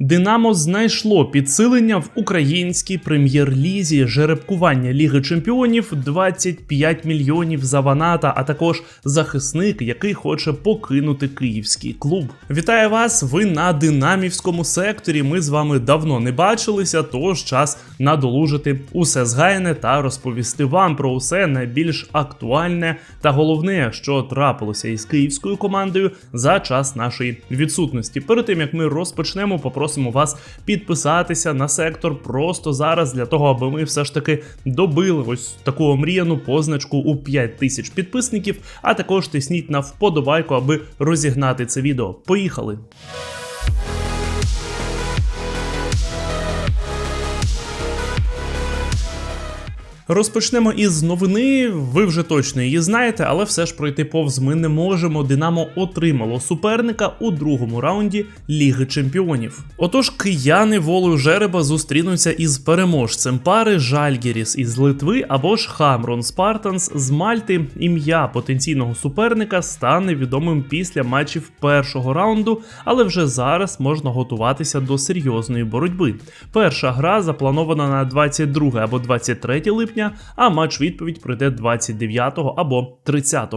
Динамо знайшло підсилення в українській прем'єр-лізі, жеребкування Ліги Чемпіонів 25 мільйонів за Ваната, а також захисник, який хоче покинути київський клуб. Вітаю вас! Ви на динамівському секторі. Ми з вами давно не бачилися, тож час надолужити усе згаяне та розповісти вам про усе найбільш актуальне та головне, що трапилося із київською командою за час нашої відсутності. Перед тим як ми розпочнемо, попросимо вас підписатися на сектор просто зараз для того, аби ми все ж таки добили ось таку омріяну позначку у 5 тисяч підписників. А також тисніть на вподобайку, аби розігнати це відео. Поїхали! Розпочнемо із новини. Ви вже точно її знаєте, але все ж пройти повз ми не можемо. Динамо отримало суперника у другому раунді Ліги Чемпіонів. Отож, кияни волею жереба зустрінуться із переможцем пари Жальгіріс із Литви або ж Хамрон Спартанс з Мальти. Ім'я потенційного суперника стане відомим після матчів першого раунду, але вже зараз можна готуватися до серйозної боротьби. Перша гра запланована на 22 або 23 липня а матч відповідь пройде 29 або 30.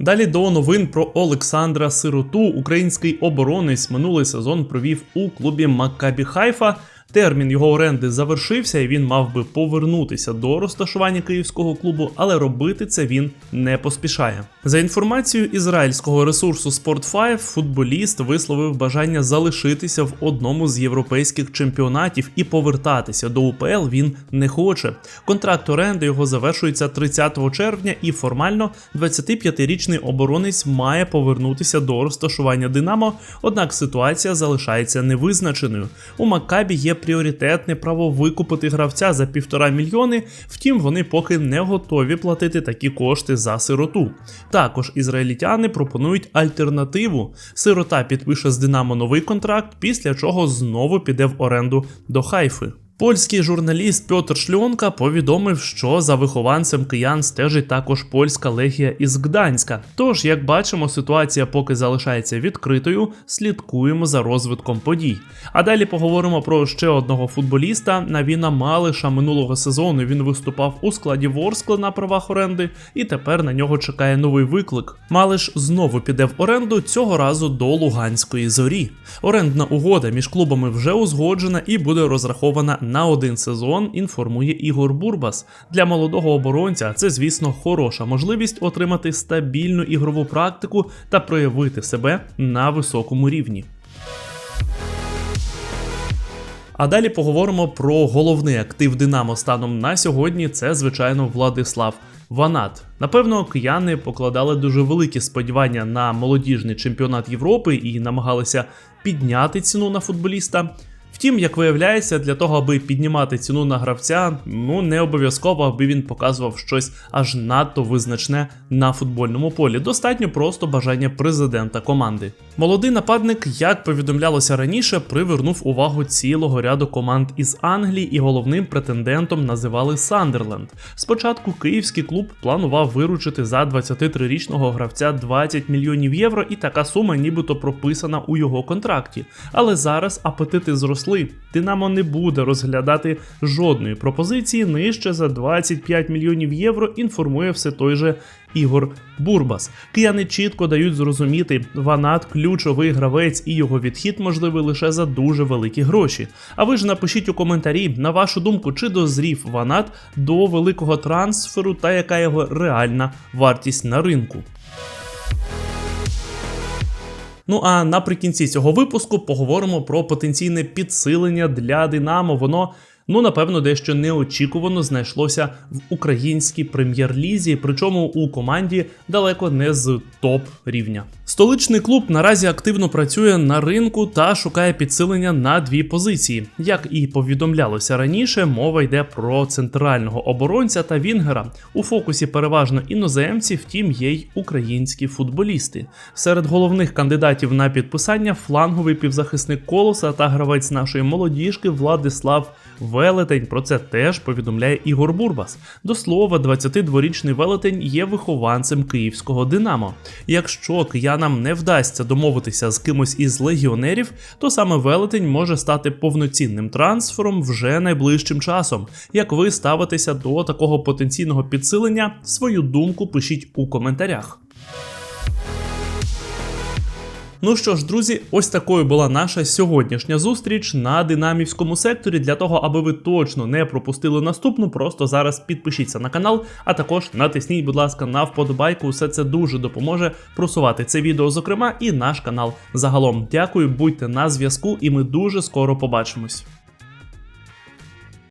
Далі до новин про Олександра Сироту. Український оборонець минулий сезон провів у клубі Маккабі Хайфа. Термін його оренди завершився, і він мав би повернутися до розташування київського клубу, але робити це він не поспішає. За інформацією ізраїльського ресурсу Sport5, футболіст висловив бажання залишитися в одному з європейських чемпіонатів і повертатися до УПЛ він не хоче. Контракт оренди його завершується 30 червня, і формально 25-річний оборонець має повернутися до розташування Динамо. Однак ситуація залишається невизначеною. У Маккабі є пріоритетне право викупити гравця за півтора мільйони, втім вони поки не готові платити такі кошти за сироту. Також ізраїльтяни пропонують альтернативу. Сирота підпише з Динамо новий контракт, після чого знову піде в оренду до Хайфи. Польський журналіст Пьотр Шльонка повідомив, що за вихованцем киян стежить також польська легія із Гданська. Тож, як бачимо, ситуація поки залишається відкритою, слідкуємо за розвитком подій. А далі поговоримо про ще одного футболіста. Навіна Малиша минулого сезону він виступав у складі Ворскла на правах оренди, і тепер на нього чекає новий виклик. Малиш знову піде в оренду цього разу до Луганської зорі. Орендна угода між клубами вже узгоджена і буде розрахована на один сезон, інформує Ігор Бурбас. Для молодого оборонця це, звісно, хороша можливість отримати стабільну ігрову практику та проявити себе на високому рівні. А далі поговоримо про головний актив Динамо станом на сьогодні. Це, звичайно, Владислав Ванат. Напевно, кияни покладали дуже великі сподівання на молодіжний чемпіонат Європи і намагалися підняти ціну на футболіста. Втім, як виявляється, для того, аби піднімати ціну на гравця, ну не обов'язково, аби він показував щось аж надто визначне на футбольному полі. Достатньо просто бажання президента команди. Молодий нападник, як повідомлялося раніше, привернув увагу цілого ряду команд із Англії і головним претендентом називали Сандерленд. Спочатку київський клуб планував виручити за 23-річного гравця 20 мільйонів євро, і така сума нібито прописана у його контракті. Але зараз апетити зросли. Динамо не буде розглядати жодної пропозиції нижче за 25 мільйонів євро. Інформує все той же Ігор Бурбас. Кияни чітко дають зрозуміти, Ванат ключовий гравець і його відхід можливий лише за дуже великі гроші. А ви ж напишіть у коментарі, на вашу думку, чи дозрів Ванат до великого трансферу та яка його реальна вартість на ринку. Ну а наприкінці цього випуску поговоримо про потенційне підсилення для Динамо. Воно ну напевно дещо неочікувано знайшлося в українській прем'єр-лізі, причому у команді далеко не з топ рівня. Столичний клуб наразі активно працює на ринку та шукає підсилення на дві позиції. Як і повідомлялося раніше, мова йде про центрального оборонця та Вінгера. У фокусі переважно іноземці, втім є й українські футболісти. Серед головних кандидатів на підписання фланговий півзахисник колоса та гравець нашої молодіжки Владислав Велетень про це теж повідомляє Ігор Бурбас. До слова, 22-річний велетень є вихованцем київського Динамо. Якщо киянам не вдасться домовитися з кимось із легіонерів, то саме велетень може стати повноцінним трансфером вже найближчим часом. Як ви ставитеся до такого потенційного підсилення? Свою думку пишіть у коментарях. Ну що ж, друзі, ось такою була наша сьогоднішня зустріч на динамівському секторі. Для того, аби ви точно не пропустили наступну, просто зараз підпишіться на канал, а також натисніть, будь ласка, на вподобайку. Усе це дуже допоможе просувати це відео, зокрема, і наш канал загалом. Дякую, будьте на зв'язку, і ми дуже скоро побачимось.